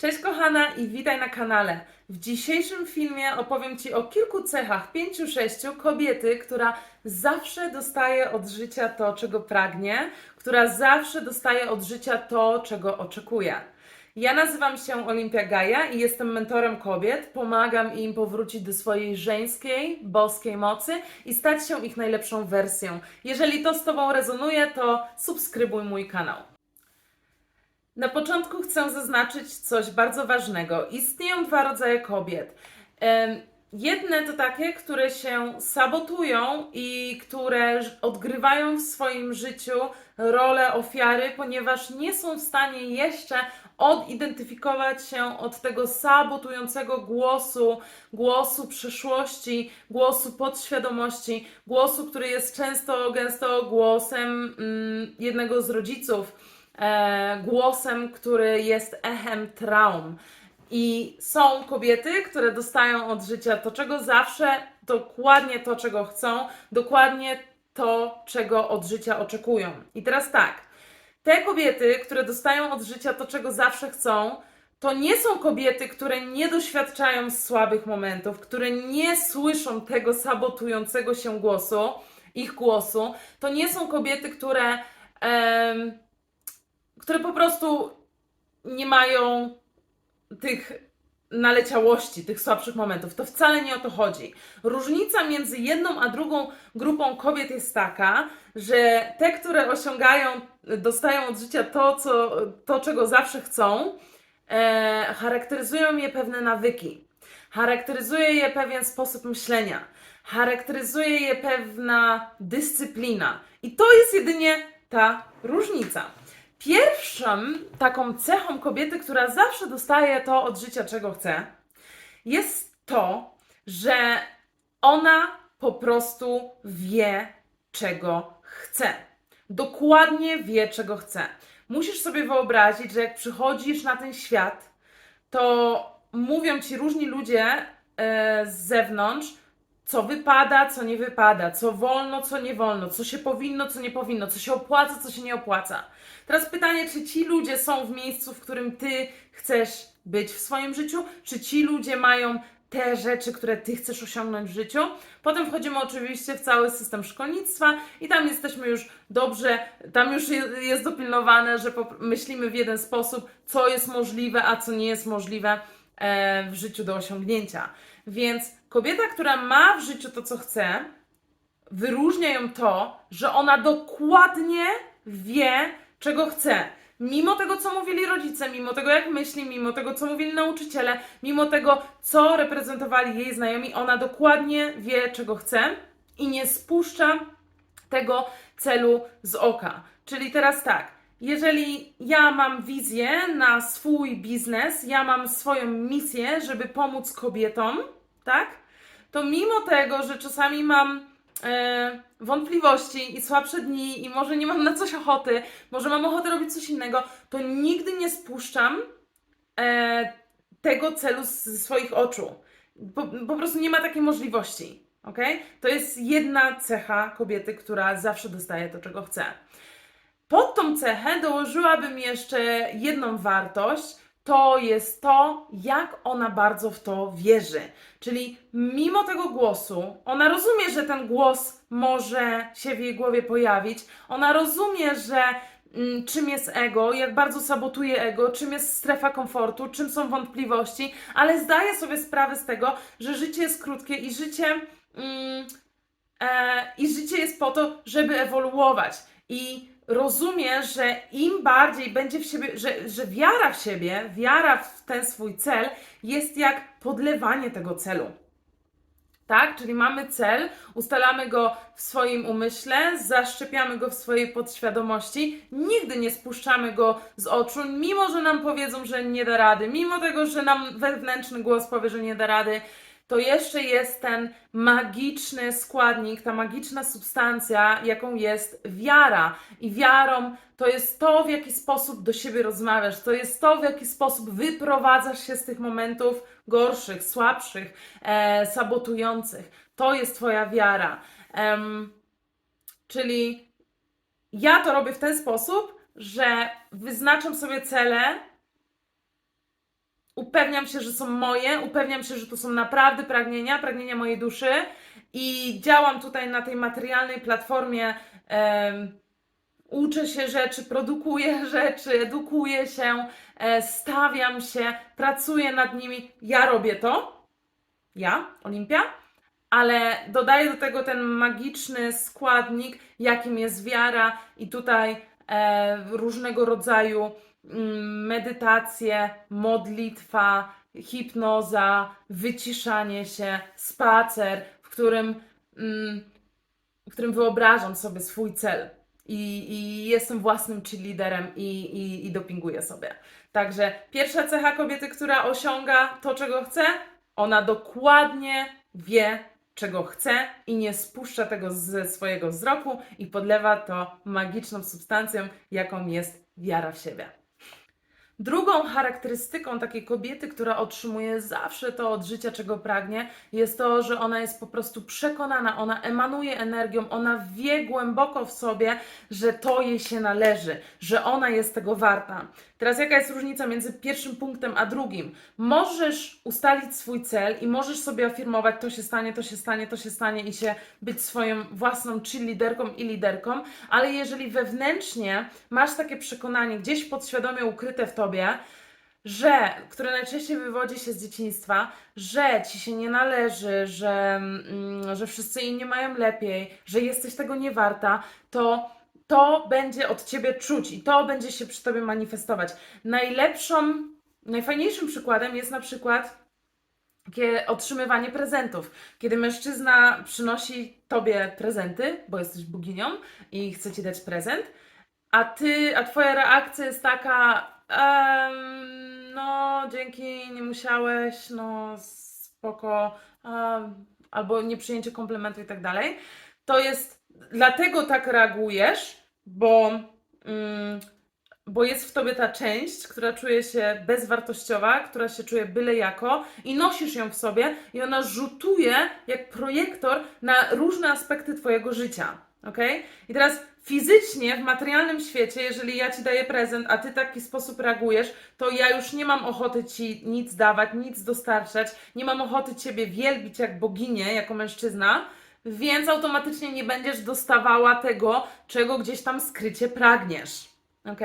Cześć kochana i witaj na kanale. W dzisiejszym filmie opowiem Ci o kilku cechach, pięciu, sześciu kobiety, która zawsze dostaje od życia to, czego pragnie, która zawsze dostaje od życia to, czego oczekuje. Ja nazywam się Olimpia Gaja i jestem mentorem kobiet. Pomagam im powrócić do swojej żeńskiej, boskiej mocy i stać się ich najlepszą wersją. Jeżeli to z Tobą rezonuje, to subskrybuj mój kanał. Na początku chcę zaznaczyć coś bardzo ważnego. Istnieją dwa rodzaje kobiet. Jedne to takie, które się sabotują i które odgrywają w swoim życiu rolę ofiary, ponieważ nie są w stanie jeszcze odidentyfikować się od tego sabotującego głosu, głosu przyszłości, głosu podświadomości, głosu, który jest często, gęsto głosem mm, jednego z rodziców głosem, który jest echem traum. I są kobiety, które dostają od życia to, czego zawsze, dokładnie to, czego chcą, dokładnie to, czego od życia oczekują. I teraz tak, te kobiety, które dostają od życia to, czego zawsze chcą, to nie są kobiety, które nie doświadczają słabych momentów, które nie słyszą tego sabotującego się głosu, ich głosu. To nie są kobiety, które. Które po prostu nie mają tych naleciałości, tych słabszych momentów. To wcale nie o to chodzi. Różnica między jedną a drugą grupą kobiet jest taka, że te, które osiągają, dostają od życia to, co, to czego zawsze chcą, e, charakteryzują je pewne nawyki. Charakteryzuje je pewien sposób myślenia. Charakteryzuje je pewna dyscyplina. I to jest jedynie ta różnica. Pierwszą taką cechą kobiety, która zawsze dostaje to od życia, czego chce, jest to, że ona po prostu wie, czego chce. Dokładnie wie, czego chce. Musisz sobie wyobrazić, że jak przychodzisz na ten świat, to mówią ci różni ludzie e, z zewnątrz, co wypada, co nie wypada, co wolno, co nie wolno, co się powinno, co nie powinno, co się opłaca, co się nie opłaca. Teraz pytanie, czy ci ludzie są w miejscu, w którym ty chcesz być w swoim życiu, czy ci ludzie mają te rzeczy, które ty chcesz osiągnąć w życiu. Potem wchodzimy oczywiście w cały system szkolnictwa i tam jesteśmy już dobrze, tam już je- jest dopilnowane, że myślimy w jeden sposób, co jest możliwe, a co nie jest możliwe w życiu do osiągnięcia. Więc kobieta, która ma w życiu to, co chce, wyróżnia ją to, że ona dokładnie wie, czego chce. Mimo tego, co mówili rodzice, mimo tego, jak myśli, mimo tego, co mówili nauczyciele, mimo tego, co reprezentowali jej znajomi, ona dokładnie wie, czego chce i nie spuszcza tego celu z oka. Czyli teraz tak, jeżeli ja mam wizję na swój biznes, ja mam swoją misję, żeby pomóc kobietom, tak? To mimo tego, że czasami mam e, wątpliwości i słabsze dni i może nie mam na coś ochoty, może mam ochotę robić coś innego, to nigdy nie spuszczam e, tego celu ze swoich oczu. Po, po prostu nie ma takiej możliwości. ok? To jest jedna cecha kobiety, która zawsze dostaje to, czego chce. Pod tą cechę dołożyłabym jeszcze jedną wartość. To jest to, jak ona bardzo w to wierzy. Czyli mimo tego głosu, ona rozumie, że ten głos może się w jej głowie pojawić. Ona rozumie, że mm, czym jest ego, jak bardzo sabotuje ego, czym jest strefa komfortu, czym są wątpliwości, ale zdaje sobie sprawę z tego, że życie jest krótkie i życie. Mm, e, I życie jest po to, żeby ewoluować. I rozumie, że im bardziej będzie w siebie, że, że wiara w siebie, wiara w ten swój cel jest jak podlewanie tego celu. Tak? Czyli mamy cel, ustalamy go w swoim umyśle, zaszczepiamy go w swojej podświadomości, nigdy nie spuszczamy go z oczu, mimo że nam powiedzą, że nie da rady, mimo tego, że nam wewnętrzny głos powie, że nie da rady, to jeszcze jest ten magiczny składnik, ta magiczna substancja, jaką jest wiara. I wiarą to jest to, w jaki sposób do siebie rozmawiasz, to jest to, w jaki sposób wyprowadzasz się z tych momentów gorszych, słabszych, e, sabotujących. To jest Twoja wiara. Czyli ja to robię w ten sposób, że wyznaczam sobie cele, upewniam się, że są moje, upewniam się, że to są naprawdę pragnienia, pragnienia mojej duszy i działam tutaj na tej materialnej platformie. em, uczę się rzeczy, produkuję rzeczy, edukuję się, e, stawiam się, pracuję nad nimi. Ja robię to, ja, Olimpia, ale dodaję do tego ten magiczny składnik, jakim jest wiara, i tutaj e, różnego rodzaju medytacje, modlitwa, hipnoza, wyciszanie się, spacer, w którym, mm, w którym wyobrażam sobie swój cel. I, i jestem własnym cheerleaderem i, i, i dopinguję sobie. Także pierwsza cecha kobiety, która osiąga to, czego chce, ona dokładnie wie, czego chce i nie spuszcza tego ze swojego wzroku i podlewa to magiczną substancją, jaką jest wiara w siebie. Drugą charakterystyką takiej kobiety, która otrzymuje zawsze to od życia, czego pragnie, jest to, że ona jest po prostu przekonana, ona emanuje energią, ona wie głęboko w sobie, że to jej się należy, że ona jest tego warta. Teraz jaka jest różnica między pierwszym punktem a drugim? Możesz ustalić swój cel i możesz sobie afirmować, to się stanie, to się stanie, to się stanie i się być swoją własną czy liderką i liderką, ale jeżeli wewnętrznie masz takie przekonanie gdzieś podświadomie ukryte w tobie, że, które najczęściej wywodzi się z dzieciństwa, że ci się nie należy, że, mm, że wszyscy inni mają lepiej, że jesteś tego nie warta, to to będzie od ciebie czuć i to będzie się przy tobie manifestować. Najlepszą, najfajniejszym przykładem jest na przykład otrzymywanie prezentów. Kiedy mężczyzna przynosi tobie prezenty, bo jesteś boginią i chce ci dać prezent, a ty, a twoja reakcja jest taka, em, no dzięki, nie musiałeś, no spoko, em, albo nieprzyjęcie komplementu i tak dalej, to jest, dlatego tak reagujesz, bo, mm, bo jest w tobie ta część, która czuje się bezwartościowa, która się czuje byle jako i nosisz ją w sobie i ona rzutuje jak projektor na różne aspekty twojego życia. ok? I teraz fizycznie, w materialnym świecie, jeżeli ja ci daję prezent, a ty w taki sposób reagujesz, to ja już nie mam ochoty ci nic dawać, nic dostarczać, nie mam ochoty ciebie wielbić jak boginię, jako mężczyzna, więc automatycznie nie będziesz dostawała tego, czego gdzieś tam skrycie pragniesz. ok?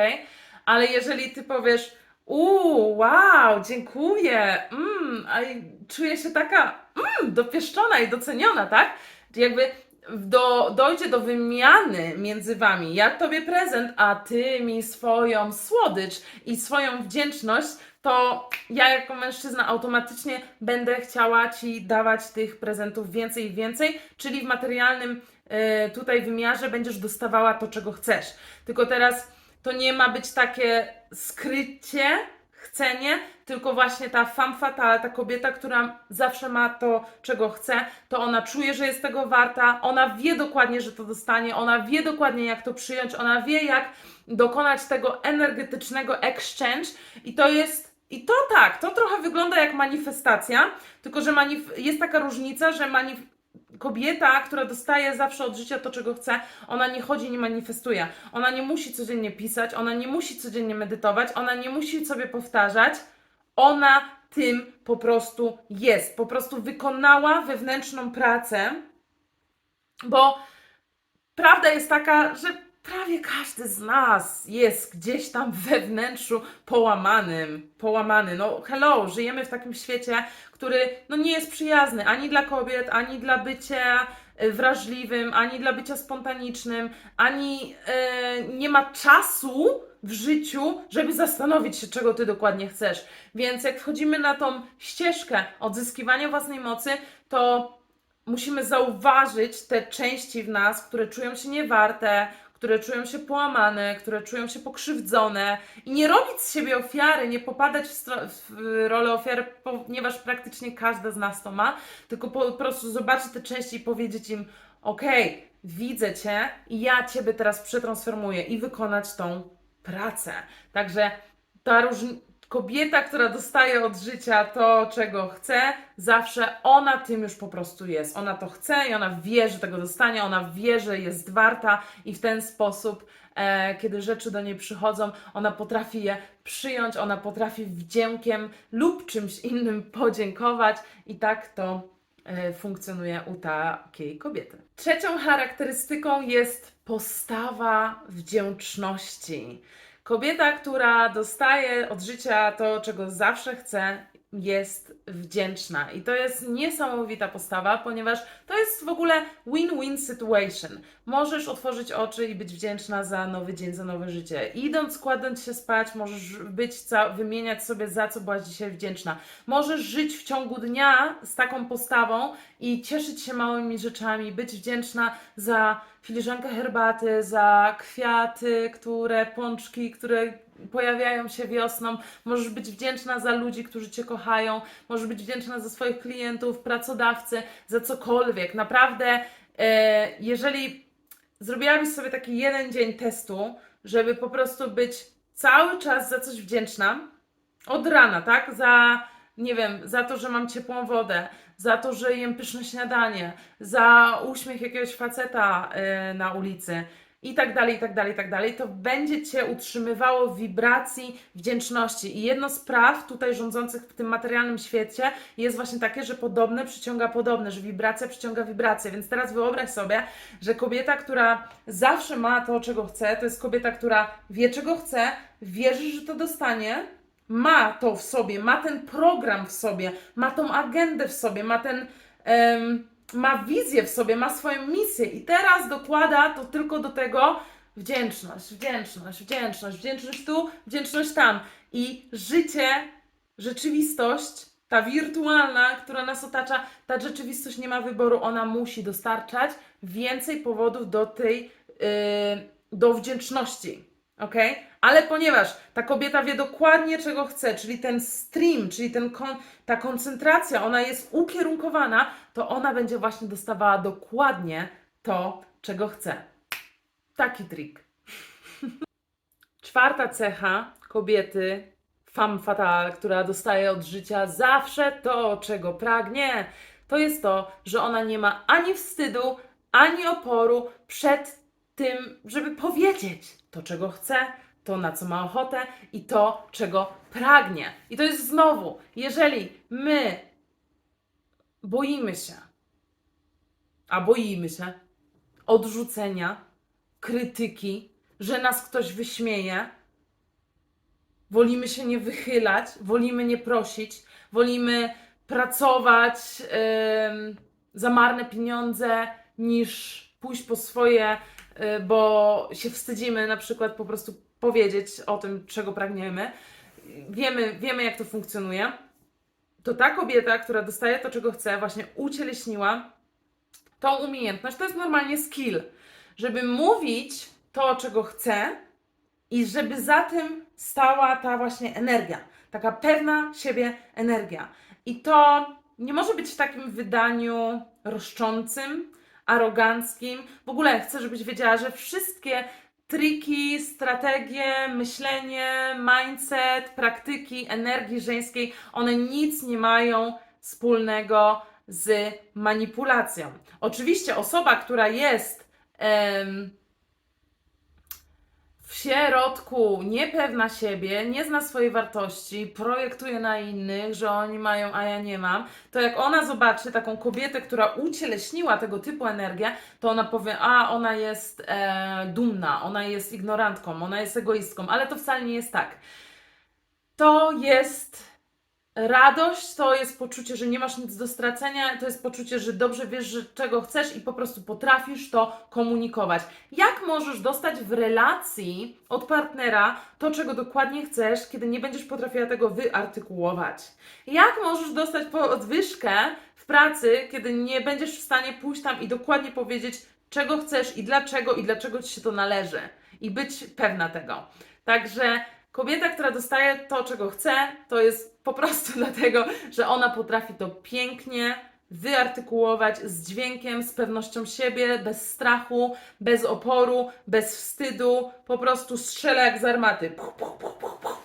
Ale jeżeli ty powiesz, uuu, wow, dziękuję, mm, a czuję się taka mm, dopieszczona i doceniona, tak? Jakby do, dojdzie do wymiany między wami. Ja tobie prezent, a ty mi swoją słodycz i swoją wdzięczność, to ja jako mężczyzna automatycznie będę chciała ci dawać tych prezentów więcej i więcej, czyli w materialnym e, tutaj wymiarze będziesz dostawała to, czego chcesz. Tylko teraz to nie ma być takie skrycie, chcenie, tylko właśnie ta femme fatale, ta kobieta, która zawsze ma to, czego chce, to ona czuje, że jest tego warta, ona wie dokładnie, że to dostanie, ona wie dokładnie, jak to przyjąć, ona wie, jak dokonać tego energetycznego exchange i to jest i to tak, to trochę wygląda jak manifestacja, tylko że manif- jest taka różnica, że manif- kobieta, która dostaje zawsze od życia to, czego chce, ona nie chodzi, nie manifestuje. Ona nie musi codziennie pisać, ona nie musi codziennie medytować, ona nie musi sobie powtarzać. Ona tym po prostu jest. Po prostu wykonała wewnętrzną pracę, bo prawda jest taka, że prawie każdy z nas jest gdzieś tam we wnętrzu połamanym, połamany. No hello, żyjemy w takim świecie, który no, nie jest przyjazny ani dla kobiet, ani dla bycia e, wrażliwym, ani dla bycia spontanicznym, ani e, nie ma czasu w życiu, żeby zastanowić się, czego ty dokładnie chcesz. Więc jak wchodzimy na tą ścieżkę odzyskiwania własnej mocy, to musimy zauważyć te części w nas, które czują się niewarte, które czują się połamane, które czują się pokrzywdzone i nie robić z siebie ofiary, nie popadać w, w rolę ofiary, ponieważ praktycznie każda z nas to ma, tylko po prostu zobaczyć te części i powiedzieć im: Okej, widzę Cię i ja Ciebie teraz przetransformuję i wykonać tą pracę. Także ta Kobieta, która dostaje od życia to, czego chce, zawsze ona tym już po prostu jest. Ona to chce i ona wie, że tego dostanie, ona wie, że jest warta i w ten sposób, e, kiedy rzeczy do niej przychodzą, ona potrafi je przyjąć, ona potrafi wdziękiem lub czymś innym podziękować i tak to funkcjonuje u takiej kobiety. Trzecią charakterystyką jest postawa wdzięczności. Kobieta, która dostaje od życia to, czego zawsze chce, jest wdzięczna. I to jest niesamowita postawa, ponieważ to jest w ogóle win-win situation. Możesz otworzyć oczy i być wdzięczna za nowy dzień, za nowe życie. Idąc, kładąc się spać, możesz być, wymieniać sobie, za co byłaś dzisiaj wdzięczna. Możesz żyć w ciągu dnia z taką postawą i cieszyć się małymi rzeczami, być wdzięczna za filiżankę herbaty, za kwiaty, które, pączki, które pojawiają się wiosną. Możesz być wdzięczna za ludzi, którzy Cię kochają. Możesz być wdzięczna za swoich klientów, pracodawcy, za cokolwiek. Naprawdę, e, jeżeli zrobiłabyś sobie taki jeden dzień testu, żeby po prostu być cały czas za coś wdzięczna, od rana, tak? Za, nie wiem, za to, że mam ciepłą wodę, za to, że jem pyszne śniadanie, za uśmiech jakiegoś faceta y, na ulicy i tak dalej, i tak dalej, i tak dalej, to będzie Cię utrzymywało w wibracji wdzięczności. I jedno z praw tutaj rządzących w tym materialnym świecie jest właśnie takie, że podobne przyciąga podobne, że wibracja przyciąga wibrację. Więc teraz wyobraź sobie, że kobieta, która zawsze ma to, czego chce, to jest kobieta, która wie, czego chce, wierzy, że to dostanie, ma to w sobie, ma ten program w sobie, ma tą agendę w sobie, ma ten. em, ma wizję w sobie, ma swoją misję i teraz dokłada to tylko do tego wdzięczność, wdzięczność, wdzięczność, wdzięczność tu, wdzięczność tam. I życie, rzeczywistość, ta wirtualna, która nas otacza, ta rzeczywistość nie ma wyboru, ona musi dostarczać więcej powodów do tej, yy, do wdzięczności. Ok? Ale ponieważ ta kobieta wie dokładnie, czego chce, czyli ten stream, czyli ten kon, ta koncentracja, ona jest ukierunkowana, to ona będzie właśnie dostawała dokładnie to, czego chce. Taki trik. Czwarta cecha kobiety, femme fatale, która dostaje od życia zawsze to, czego pragnie, to jest to, że ona nie ma ani wstydu, ani oporu przed tym, żeby powiedzieć to, czego chce, to, na co ma ochotę i to, czego pragnie. I to jest znowu, jeżeli my boimy się, a boimy się odrzucenia, krytyki, że nas ktoś wyśmieje, wolimy się nie wychylać, wolimy nie prosić, wolimy pracować ym, za marne pieniądze, niż pójść po swoje, y, bo się wstydzimy na przykład po prostu powiedzieć o tym, czego pragniemy. Wiemy, wiemy jak to funkcjonuje. To ta kobieta, która dostaje to, czego chce, właśnie ucieleśniła tą umiejętność. To jest normalnie skill, żeby mówić to, czego chce, i żeby za tym stała ta właśnie energia, taka pewna siebie energia. I to nie może być w takim wydaniu roszczącym, aroganckim. W ogóle chcę, żebyś wiedziała, że wszystkie triki, strategie, myślenie, mindset, praktyki energii żeńskiej, one nic nie mają wspólnego z manipulacją. Oczywiście osoba, która jest w środku niepewna siebie, nie zna swojej wartości, projektuje na innych, że oni mają, a ja nie mam, to jak ona zobaczy taką kobietę, która ucieleśniła tego typu energię, to ona powie, a ona jest e, dumna, ona jest ignorantką, ona jest egoistką, ale to wcale nie jest tak. To jest radość, to jest poczucie, że nie masz nic do stracenia, to jest poczucie, że dobrze wiesz, że czego chcesz i po prostu potrafisz to komunikować. Jak możesz dostać w relacji od partnera to, czego dokładnie chcesz, kiedy nie będziesz potrafiła tego wyartykułować? Jak możesz dostać podwyżkę w pracy, kiedy nie będziesz w stanie pójść tam i dokładnie powiedzieć, czego chcesz i dlaczego i dlaczego ci się to należy i być pewna tego. Także kobieta, która dostaje to, czego chce, to jest po prostu dlatego, że ona potrafi to pięknie wyartykułować z dźwiękiem, z pewnością siebie, bez strachu, bez oporu, bez wstydu, po prostu strzela jak z armaty. Puch, puch, puch, puch, puch.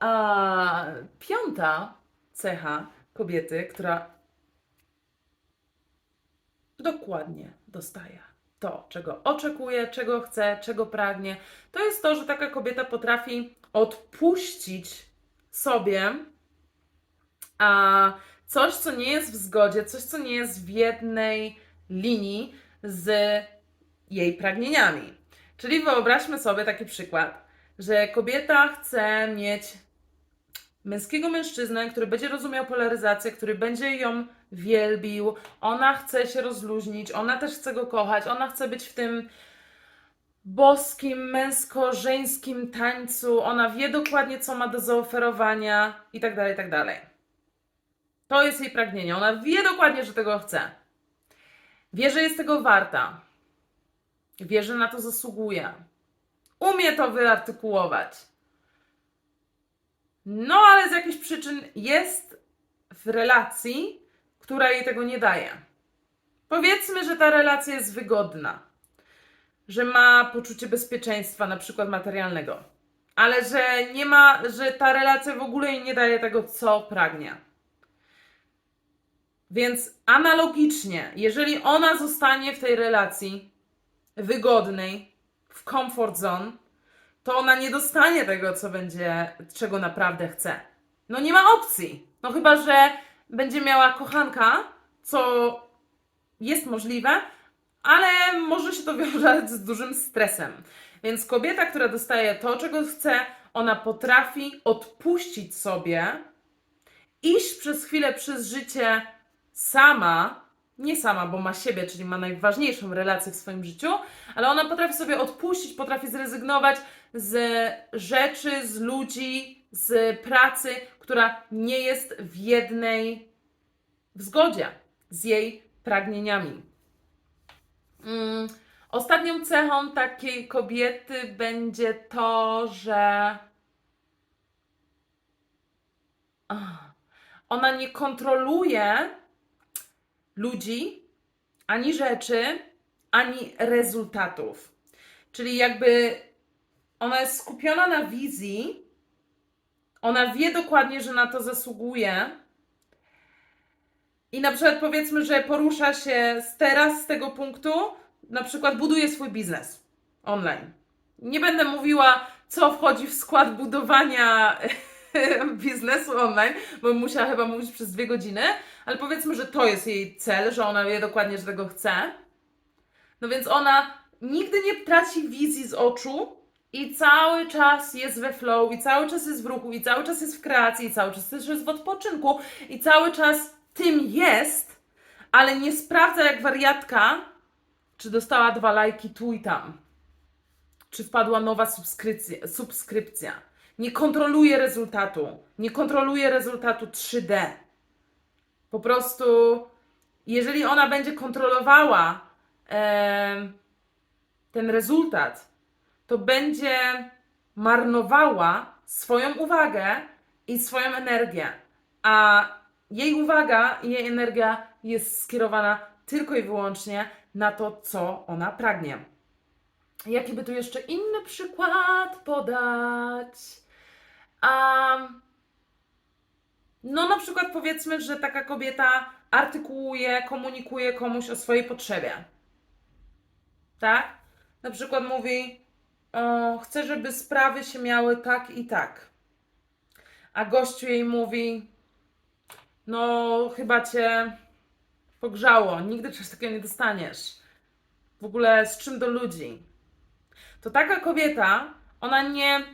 A piąta cecha kobiety, która dokładnie dostaje to, czego oczekuje, czego chce, czego pragnie, to jest to, że taka kobieta potrafi odpuścić sobie a coś, co nie jest w zgodzie, coś, co nie jest w jednej linii z jej pragnieniami. Czyli wyobraźmy sobie taki przykład, że kobieta chce mieć męskiego mężczyznę, który będzie rozumiał polaryzację, który będzie ją wielbił, ona chce się rozluźnić, ona też chce go kochać, ona chce być w tym boskim, męsko-żeńskim tańcu, ona wie dokładnie, co ma do zaoferowania i tak dalej, i tak dalej. To jest jej pragnienie. Ona wie dokładnie, że tego chce. Wie, że jest tego warta. Wie, że na to zasługuje. Umie to wyartykułować. No, ale z jakichś przyczyn jest w relacji, która jej tego nie daje. Powiedzmy, że ta relacja jest wygodna, że ma poczucie bezpieczeństwa, na przykład materialnego, ale że nie ma, że ta relacja w ogóle jej nie daje tego, co pragnie. Więc analogicznie, jeżeli ona zostanie w tej relacji wygodnej, w comfort zone, to ona nie dostanie tego, co będzie, czego naprawdę chce. No nie ma opcji. No chyba, że będzie miała kochanka, co jest możliwe, ale może się to wiązać z dużym stresem. Więc kobieta, która dostaje to, czego chce, ona potrafi odpuścić sobie, iść przez chwilę przez życie sama, nie sama, bo ma siebie, czyli ma najważniejszą relację w swoim życiu, ale ona potrafi sobie odpuścić, potrafi zrezygnować z rzeczy, z ludzi, z pracy, która nie jest w jednej w zgodzie z jej pragnieniami. Mm, Ostatnią cechą takiej kobiety będzie to, że ona nie kontroluje ludzi, ani rzeczy, ani rezultatów. Czyli jakby ona jest skupiona na wizji, ona wie dokładnie, że na to zasługuje. I na przykład powiedzmy, że porusza się z teraz z tego punktu, na przykład buduje swój biznes online. Nie będę mówiła, co wchodzi w skład budowania biznesu online, bo musiała chyba mówić przez dwie godziny, ale powiedzmy, że to jest jej cel, że ona wie dokładnie, że tego chce. No więc ona nigdy nie traci wizji z oczu i cały czas jest we flow, i cały czas jest w ruchu, i cały czas jest w kreacji, i cały czas też jest w odpoczynku, i cały czas tym jest, ale nie sprawdza jak wariatka, czy dostała dwa lajki tu i tam, czy wpadła nowa subskrypcja. subskrypcja. Nie kontroluje rezultatu, nie kontroluje rezultatu 3D. Po prostu, jeżeli ona będzie kontrolowała em, ten rezultat, to będzie marnowała swoją uwagę i swoją energię. A jej uwaga i jej energia jest skierowana tylko i wyłącznie na to, co ona pragnie. Jaki by tu jeszcze inny przykład podać? Um, no, na przykład powiedzmy, że taka kobieta artykułuje, komunikuje komuś o swojej potrzebie. Tak? Na przykład mówi, o, chcę, żeby sprawy się miały tak i tak. A gościu jej mówi, no, chyba cię pogrzało, nigdy czegoś takiego nie dostaniesz. W ogóle z czym do ludzi? To taka kobieta, ona nie,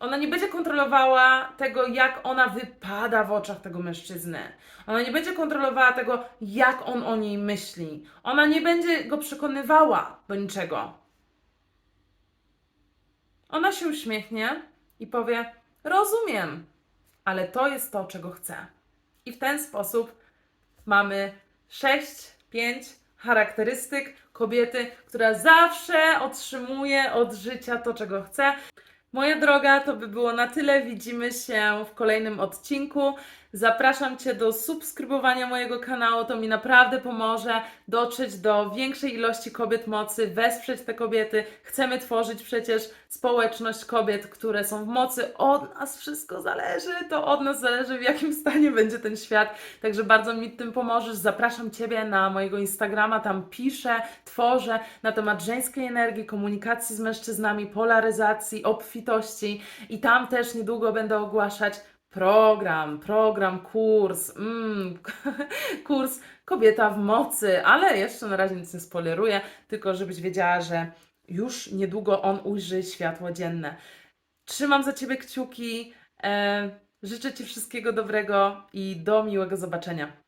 ona nie będzie kontrolowała tego, jak ona wypada w oczach tego mężczyzny. Ona nie będzie kontrolowała tego, jak on o niej myśli. Ona nie będzie go przekonywała do niczego. Ona się uśmiechnie i powie: Rozumiem, ale to jest to, czego chcę. I w ten sposób mamy 6, 5 charakterystyk kobiety, która zawsze otrzymuje od życia to, czego chce. Moja droga, to by było na tyle. Widzimy się w kolejnym odcinku. Zapraszam Cię do subskrybowania mojego kanału, to mi naprawdę pomoże dotrzeć do większej ilości kobiet mocy, wesprzeć te kobiety. Chcemy tworzyć przecież społeczność kobiet, które są w mocy. Od nas wszystko zależy, to od nas zależy, w jakim stanie będzie ten świat. Także bardzo mi tym pomożesz. Zapraszam Ciebie na mojego Instagrama, tam piszę, tworzę na temat żeńskiej energii, komunikacji z mężczyznami, polaryzacji, obfitości i tam też niedługo będę ogłaszać program, program, kurs, mm, kurs Kobieta w mocy, ale jeszcze na razie nic nie spoileruję, tylko żebyś wiedziała, że już niedługo on ujrzy światło dzienne. Trzymam za Ciebie kciuki, e, życzę Ci wszystkiego dobrego i do miłego zobaczenia.